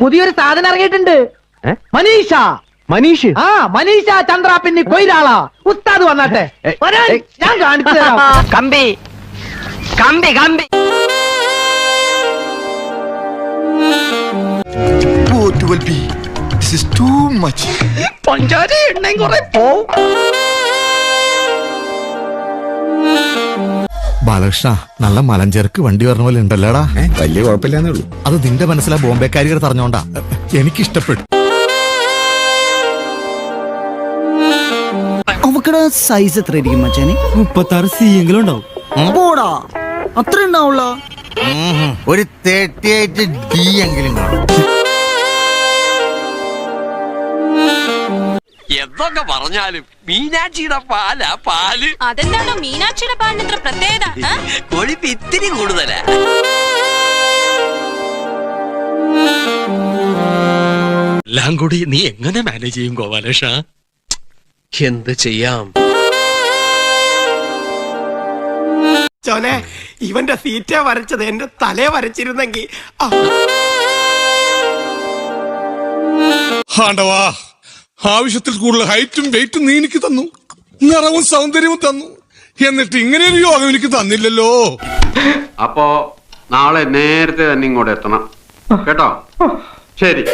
പുതിയൊരു സാധനം ഇറങ്ങിയിട്ടുണ്ട്? മനീഷ. മനീഷ്? ആ മനീഷ ചന്ദ്ര പിന്നെ കൊയിലാള. ഉസ്താദ് വന്നാട്ടെ. വരാൻ, ഞാൻ കാണിച്ചു തരാം. കമ്പി. കമ്പി കമ്പി. 12B. This is too much. പഞ്ചാര എണ്ണയും കുറെ പോവും. ബാലകൃഷ്ണ നല്ല മലഞ്ചേർക്ക് വണ്ടി പറഞ്ഞ പോലെ ഉണ്ടല്ലോടാ. വലിയ കുഴപ്പമില്ലാന്നേ ഉള്ളൂ. അത് നിന്റെ മനസ്സിലാ ബോംബെക്കാരികൾ പറഞ്ഞോണ്ടാ എനിക്കിഷ്ടപ്പെട്ടു. അവക്കടെ സൈസ് എത്ര മച്ചാനെ മുപ്പത്താറ് സി എങ്കിലും ഉണ്ടാവും. പോടാ. അത്ര ഉണ്ടാവുള്ള? ഒരു തേർട്ടി എയ്റ്റ് ഡി എങ്കിലും കാണും. എന്തൊക്കെ പറഞ്ഞാലും മീനാക്ഷിയുടെ പാലാ പാൽ. അതെന്താണോ? മീനാക്ഷിയുടെ പാലിന് ഇത്ര പ്രത്യേകത? കൊഴുപ്പ് ഇത്തിരി കൂടുതലാ. എല്ലാം കൂടി നീ എങ്ങനെ മാനേജ് ചെയ്യും ഗോപാലേഷ എന്ത് ചെയ്യാം? ചോനെ ഇവന്റെ സീറ്റേ വരച്ചത് എന്റെ തലേ വരച്ചിരുന്നെങ്കിൽ ആണ്ടവാ ആവശ്യത്തിൽ കൂടുതൽ ഹൈറ്റും വെയിറ്റും നീ എനിക്ക് തന്നു. നിറവും സൗന്ദര്യവും തന്നു. എന്നിട്ട് ഇങ്ങനെ ഒരു യോഗം എനിക്ക് തന്നില്ലല്ലോ. അപ്പോ നാളെ നേരത്തെ തന്നെ ഇങ്ങോട്ട് എത്തണം. കേട്ടോ? ശരി.